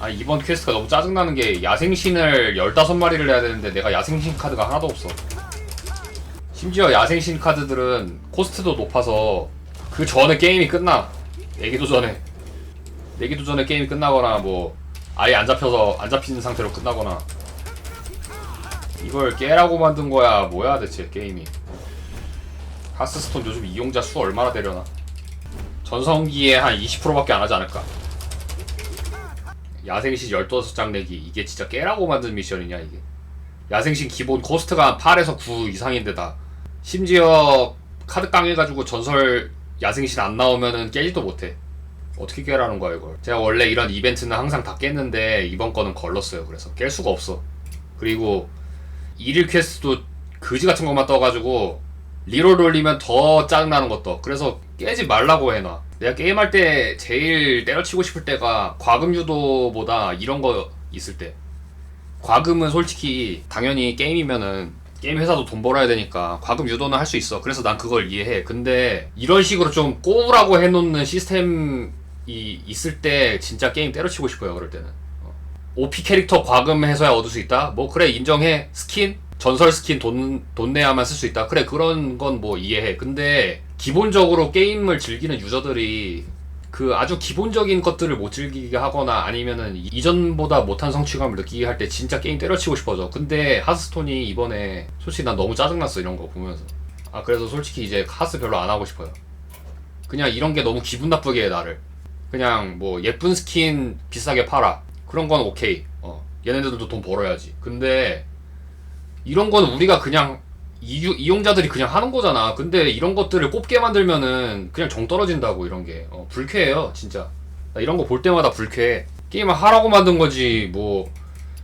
아 이번 퀘스트가 너무 짜증나는 게 야생신을 15마리를 해야 되는데 내가 야생신 카드가 하나도 없어. 심지어 야생신 카드들은 코스트도 높아서 그 전에 게임이 끝나. 내기도 전에. 내기도 전에 게임이 끝나거나 뭐 아예 안 잡혀서 안 잡힌 상태로 끝나거나. 이걸 깨라고 만든 거야. 뭐야 대체 게임이. 하스스톤 요즘 이용자 수 얼마나 되려나? 전성기에 한 20%밖에 안 하지 않을까 야생신 15장 내기. 이게 진짜 깨라고 만든 미션이냐 이게. 야생신 기본 코스트가 8에서 9 이상인데다. 심지어 카드 깡해가지고 전설 야생신 안 나오면은 깨지도 못해. 어떻게 깨라는 거야 이걸? 제가 원래 이런 이벤트는 항상 다 깼는데 이번 거는 걸렀어요. 그래서 깰 수가 없어. 그리고 일일 퀘스트도 그지 같은 것만 떠가지고 리롤 올리면 더 짜증나는 것도. 그래서 깨지 말라고 해놔 내가 게임할 때 제일 때려치고 싶을 때가 과금 유도보다 이런 거 있을 때. 과금은 솔직히 당연히 게임이면은 게임 회사도 돈 벌어야 되니까 과금 유도는 할 수 있어. 그래서 난 그걸 이해해. 근데 이런 식으로 좀 꼬우라고 해놓는 시스템이 있을 때 진짜 게임 때려치고 싶어요 그럴 때는. 어. OP 캐릭터 과금해서야 얻을 수 있다? 뭐 그래 인정해. 스킨? 전설 스킨 돈, 돈 내야만 쓸 수 있다. 그래 그런 건 뭐 이해해. 근데 기본적으로 게임을 즐기는 유저들이 그 아주 기본적인 것들을 못 즐기게 하거나 아니면은 이전보다 못한 성취감을 느끼게 할 때 진짜 게임 때려치고 싶어져. 근데 하스톤이 이번에 솔직히 난 너무 짜증났어 이런 거 보면서. 아 그래서 솔직히 이제 하스 별로 안 하고 싶어요. 그냥 이런 게 너무 기분 나쁘게 해 나를. 그냥 뭐 예쁜 스킨 비싸게 팔아. 그런 건 오케이. 어 얘네들도 돈 벌어야지. 근데 이런 건 우리가 그냥 이유, 이용자들이 그냥 하는 거잖아. 근데 이런 것들을 꼽게 만들면은 그냥 정 떨어진다고 이런 게. 어, 불쾌해요 진짜. 나 이런 거 볼 때마다 불쾌해. 게임을 하라고 만든 거지 뭐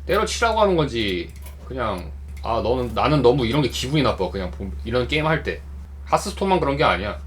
때려치라고 하는 거지. 그냥 아 너는 나는 너무 이런 게 기분이 나빠. 그냥 보- 이런 게임 할 때. 하스스톤만 그런 게 아니야